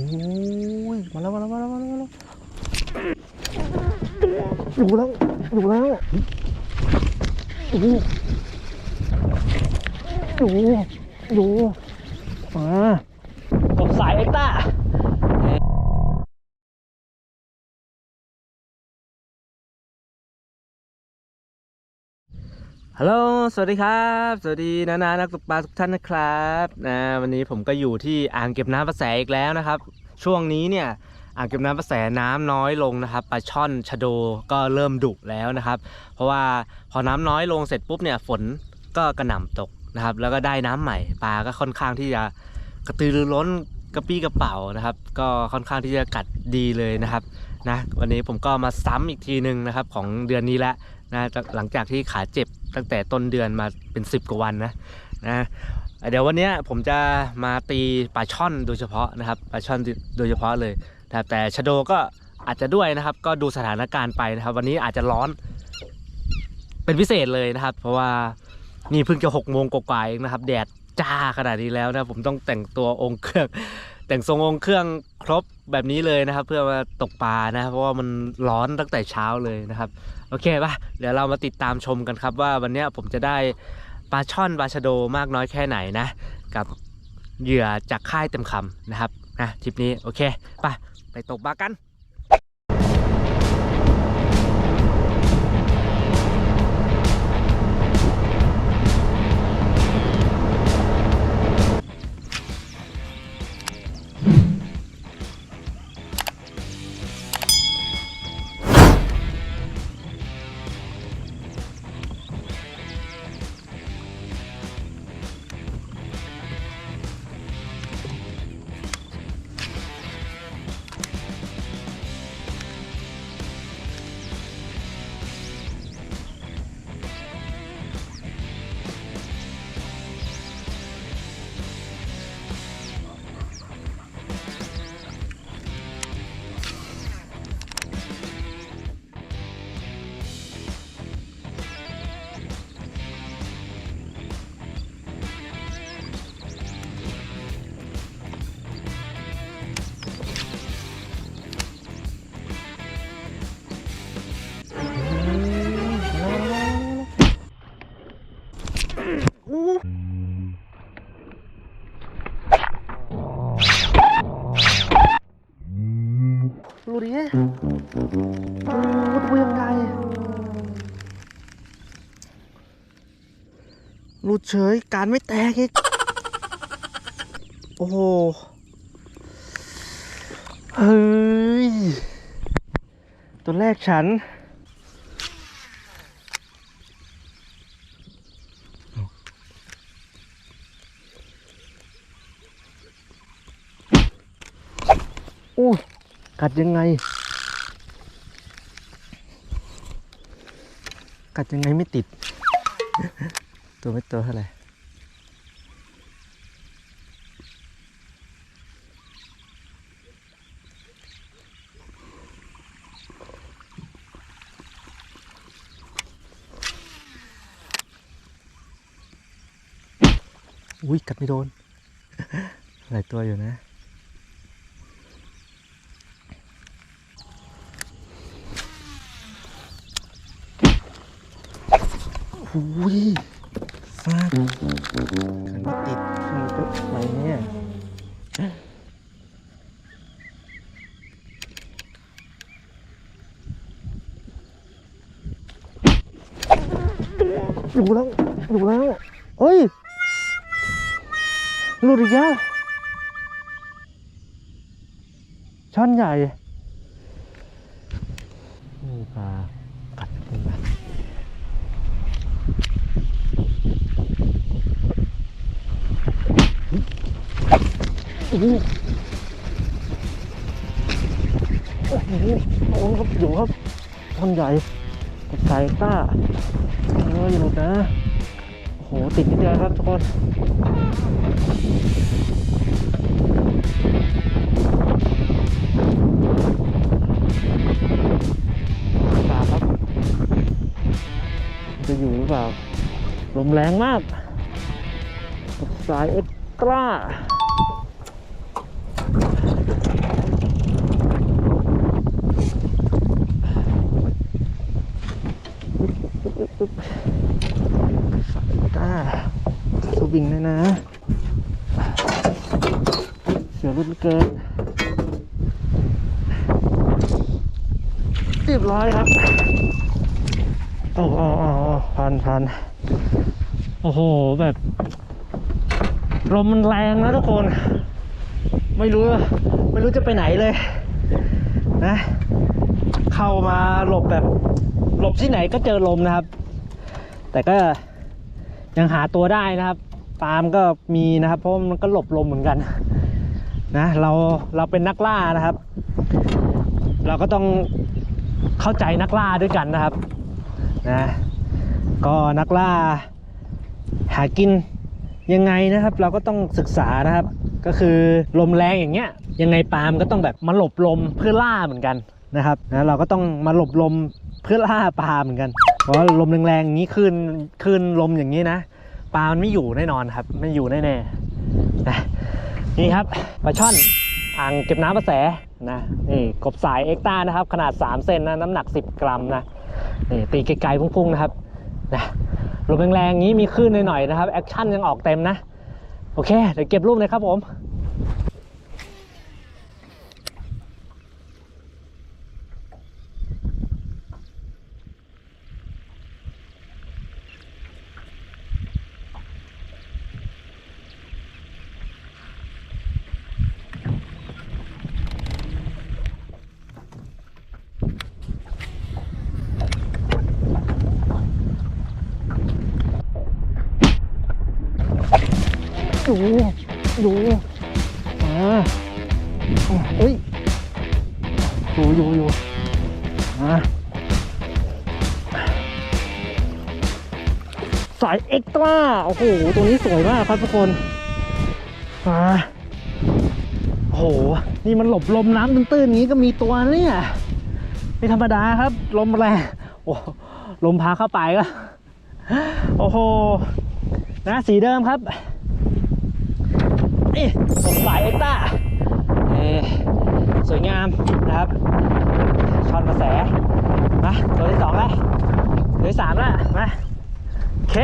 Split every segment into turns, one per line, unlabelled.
อ้ยมาแล้วมาแล้วมาแล้วมาแล้วมาแล้วอยู่แล้วอยู่แล้วอยู่อยู่อยู่มาตบสายเอ็กต้า ฮัลโหล สวัสดีครับ สวัสดีนานานักตกปลาทุกท่านนะครับนะวันนี้ผมก็อยู่ที่อ่างเก็บน้ำประแสอีกแล้วนะครับ ช่วงนี้เนี่ยอ่างเก็บน้ำประแสน้ำน้อยลงนะครับปลาช่อนชะโดก็เริ่มดุแล้วนะครับ เพราะว่าพอน้ำน้อยลงเสร็จปุ๊บเนี่ยฝนก็กระหน่ำตกนะครับ แล้วก็ได้น้ำใหม่ปลาก็ค่อนข้างที่จะกระตือรือร้นกระปี้กระเป๋านะครับ ก็ค่อนข้างที่จะกัดดีเลยนะครับนะวันนี้ผมก็มาซ้ำอีกทีหนึ่งนะครับของเดือนนี้แล้วนะหลังจากที่ขาเจ็บ ตั้งแต่ต้นเดือนมาเป็น 10 กว่าวันนะนะเดี๋ยววันนี้ผมจะมาตีปลาช่อนโดยเฉพาะนะครับปลาช่อนโดยเฉพาะเลยนะครับแต่ชะโดก็อาจจะด้วยนะครับ ก็ดูสถานการณ์ไปนะครับ วันนี้อาจจะร้อนเป็นพิเศษเลยนะครับ เพราะว่านี่เพิ่งจะหกโมงกว่าๆเองนะครับ แดดจ้าขนาดนี้แล้วนะผมต้องแต่งตัวองค์เครื่อง แต่งทรงองค์เครื่องครบแบบนี้เลยนะครับ เพื่อมาตกปลานะครับเพราะว่ามันร้อนตั้งแต่เช้าเลยนะครับ โอเคป่ะเดี๋ยวเรามาติดตามชมกันครับ ว่าวันนี้ผมจะได้ปลาช่อนปลาชะโดมากน้อยแค่ไหนนะ กับเหยื่อจากค่ายเต็มคำนะครับนะทริปนี้โอเคป่ะไปตกปลากัน รูดิโอ้ตัวยังไงหลุดเฉยการไม่แตกอีก โอ้โห เฮ้ย ตัวแรกฉัน โอ้ กัดยังไง กัดยังไงไม่ติด ตัวไม่ตัวเท่าไหร่อุ้ยกัดไม่โดน หลายตัวอยู่นะ หูยฟาดขันม่ติดมันจะอะไรเนี่ยอยู่แล้วอยู่แล้วเฮ้ยหลุดอีกแล้วช่อนใหญ่นี่ปลากัดเป็นแบบ โอ้โหโอ้โหครับอยู่ครับท่อนใหญ่กับสายต้าโอ้ยหลุดนะ โอ้โห ติดนิดเดียวครับทุกคนปลาครับ จะอยู่หรือเปล่า ลมแรงมาก สายเอ็กตร้า ริงๆนะนะ เสียวรุ่นเกินเรียบร้อยครับโอ้โอ้โอ้โอ้พันพันโอ้โห แบบลมมันแรงนะทุกคน ไม่รู้ ไม่รู้จะไปไหนเลยนะ เข้ามาหลบแบบ หลบที่ไหนก็เจอลมนะครับ แต่ก็ยังหาตัวได้นะครับ ปาล์มก็มีนะครับ เพราะมันก็หลบลมเหมือนกันนะเราเราเป็นนักล่านะครับ เราก็ต้องเข้าใจนักล่าด้วยกันนะครับนะก็นักล่าหากินยังไงนะครับ เราก็ต้องศึกษานะครับ ก็คือลมแรงอย่างเงี้ยยังไงปาล์มก็ต้องแบบมาหลบลมเพื่อล่าเหมือนกันนะครับนะเราก็ต้องมาหลบลมเพื่อล่าปลาเหมือนกันเพราะลมแรงๆอย่างนี้คลื่นคลื่นลมอย่างนี้นะ ปลามันไม่อยู่แน่นอนครับไม่อยู่แน่ๆนะนี่ครับปลาช่อนอ่างเก็บน้ำประแสนะนี่กบสายเอ็กต้านะครับ ขนาด 3 เซนนะน้ำหนัก 10 กรัมนะนี่ตีไกลๆพุ่งๆนะครับนะลมแรงๆอย่างนี้มีคลื่นหน่อยๆนะครับแอคชั่นยังออกเต็มนะ โอเค เดี๋ยวเก็บรูปเลยครับผม อยู่อยู่อ่าเอ้ยอยู่อยู่อยู่อ่าสายเอ็กตร้าโอ้โหตัวนี้สวยมากครับทุกคนอ่าโอ้โห นี่มันหลบลมน้ำตื้นๆนี้ก็มีตัวเนี่ยไม่ธรรมดาครับ ลมแรงโอ้ลมพาเข้าไปก็ โอ้โห นะสีเดิมครับ นี่ผมสายเอ็กต้าสวยงามนะครับช่อนกระแสมาตัวที่สองแล้วตัวที่สามแล้วมาโอเค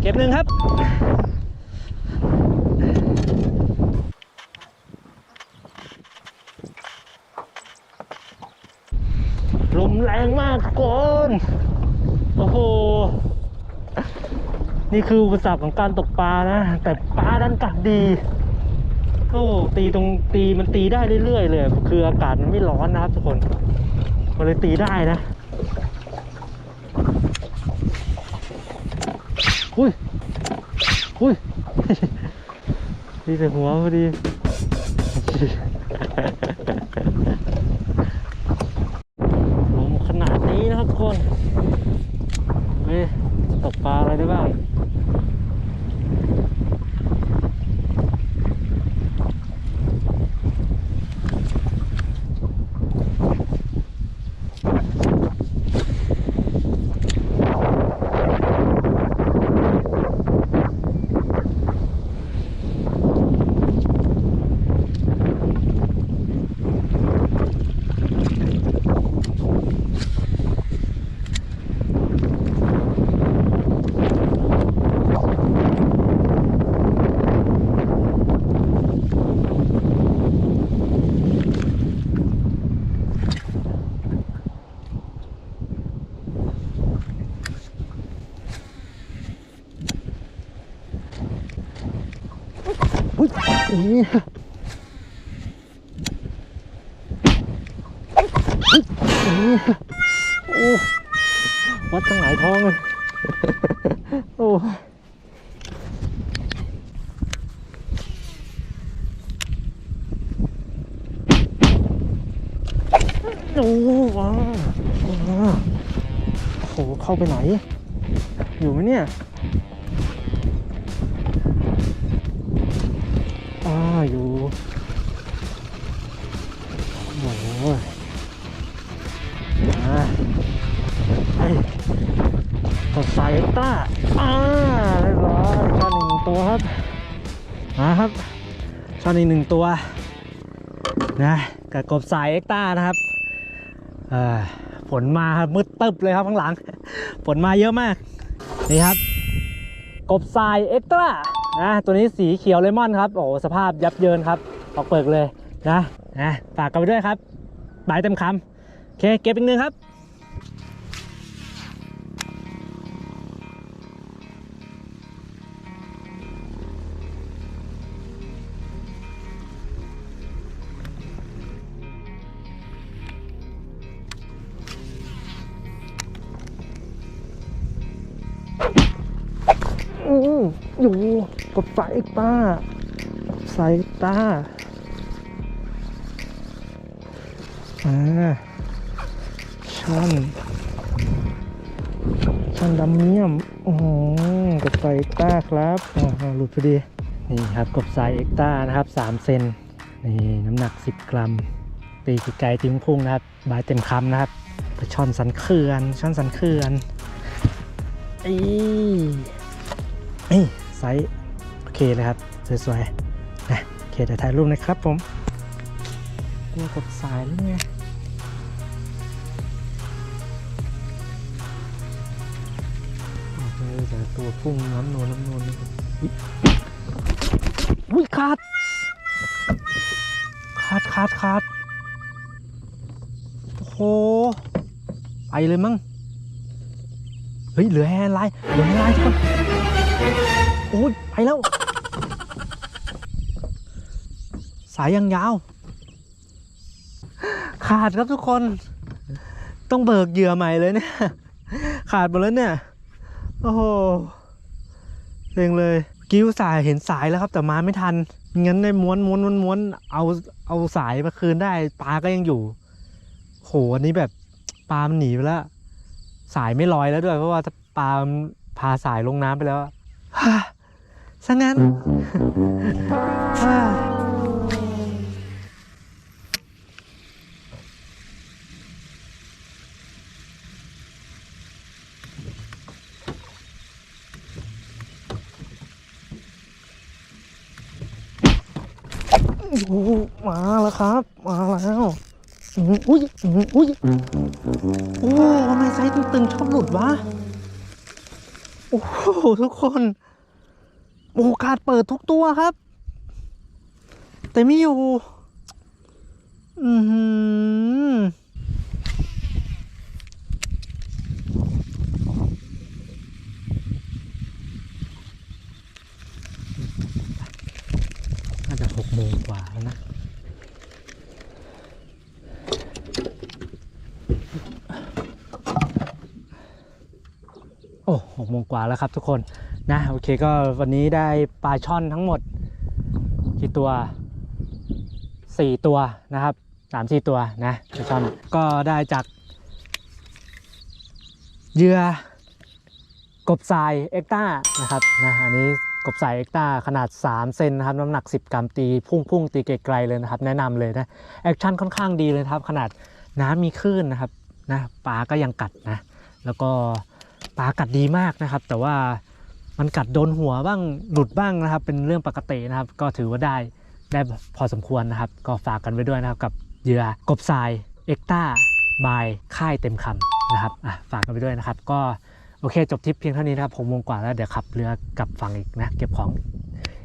เก็บหนึ่งครับลมแรงมากทุกนโอ้โห นี่คืออุปสรรคของการตกปลานะ แต่ปลาดันกัดดี โอ้ตีตรงตีมันตีได้เรื่อยๆเลย คืออากาศมันไม่ร้อนนะครับทุกคนมันเลยตีได้นะอุ้ยอุ้ยตีใส่หัวพอดีลมขนาดนี้นะครับทุกคนเฮ้ยตกปลาอะไรได้บ้าง อุ้ย นี่อุ๊ยโอ้วัดทั้งหลายท้องเลยโอ้โอ้ว้าวว้าวโอ้โหเข้าไปไหน อยู่ไหมเนี่ย อ่าอยู่โอ้โหมาไอ้กดสายเอ็กต้าอ่าเรียบร้อยช่อนอีกหนึ่งตัวครับมาครับช่อนอีกหนึ่งตัวนะกับกบสายเอ็กต้านะครับอ่อฝนมาครับมืดตึบเลยครับข้างหลังฝนมาเยอะมากนี่ครับ กบสายเอ็กตร้า นะตัวนี้สีเขียวเลมอนครับโอ้สภาพยับเยินครับออกเปิกเลยนะนะฝากกันไปด้วยครับบายเต็มคำโอเคเก็บอีกหนึ่งครับ สายตาสายตาอ่าช่อนช่อนดำเมี่ยมโอ้โหกับสายตาครับอ่าหลุดพอดีนี่ครับกบสายเอ็กต้านะครับ3เซนนี่น้ำหนัก 10 กรัม ตีไกลๆทิ้งพุ่งนะครับบายเต็มคำนะครับปลาช่อนสันเขื่อนช่อนสันเขื่อนอีนี่ไซส์ โอเคเลยครับ สวยๆนะโอเคเดี๋ยวถ่ายรูปนะครับผมตัวกับสายแล้วไงโอเคแต่ตัวพุ่งน้ำนวลน้ำนวลนี่อุ๊ยอุ้ยขาดขาดขาดขาดโอ้โหไปเลยมั้งเฮ้ยเหลือแฮนด์ไลน์เหลือแฮนด์ไลน์ทุกคนโอ้ยไปแล้ว สายยังยาว ขาดครับทุกคน ต้องเบิกเหยื่อใหม่เลยเนี่ย ขาดหมดแล้วเนี่ย โอ้โหเซ็งเลย กิ้วสายเห็นสายแล้วครับ แต่มาไม่ทัน งั้นได้ม้วนม้วนม้วนม้วนเอาเอาสายมาคืนได้ปลาก็ยังอยู่ โหอันนี้แบบปลามันหนีไปแล้ว สายไม่ลอยแล้วด้วย เพราะว่าปลาพาสายลงน้ำไปแล้วอะฮ่าซะงั้น ฮ่าโอ้โห มาแล้วครับ มาแล้วอุ้ยอุ้ยโอ้ทำไมไซส์ตึงๆชอบหลุดวะ โอ้โหทุกคนโอกาสเปิดทุกตัวครับ แต่ไม่อยู่ อือหือน่าจะหกโมงกว่าแล้วนะ โอ้หกโมงกว่าแล้วครับทุกคนนะโอเคก็วันนี้ได้ปลาช่อนทั้งหมดกี่ตัวสี่ตัวนะครับสามสี่ตัวนะปลาช่อนก็ได้จากเหยื่อกบทรายเอ็กต้านะครับนะอันนี้กบทรายเอ็กต้าขนาด 3 เซนนะครับน้ำหนัก 10 กรัมตีพุ่งพุ่งตีไกลๆเลยนะครับ แนะนำเลยนะแอคชั่นค่อนข้างดีเลยครับ ขนาดน้ำมีคลื่นนะครับนะปลาก็ยังกัดนะ แล้วก็ ปลากัดดีมากนะครับ แต่ว่ามันกัดโดนหัวบ้างหลุดบ้างนะครับ เป็นเรื่องปกตินะครับ ก็ถือว่าได้ได้พอสมควรนะครับ ก็ฝากกันไว้ด้วยนะครับกับเหยื่อกบทรายเอ็กต้าบายค่ายเต็มคำนะครับอะฝากกันไปด้วยนะครับ ก็โอเคจบทริปเพียงเท่านี้นะครับหกโมงกว่าแล้วเดี๋ยวขับเรือกลับฝั่งอีกนะ เก็บของ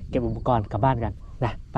เก็บอุปกรณ์กลับบ้านกันนะไป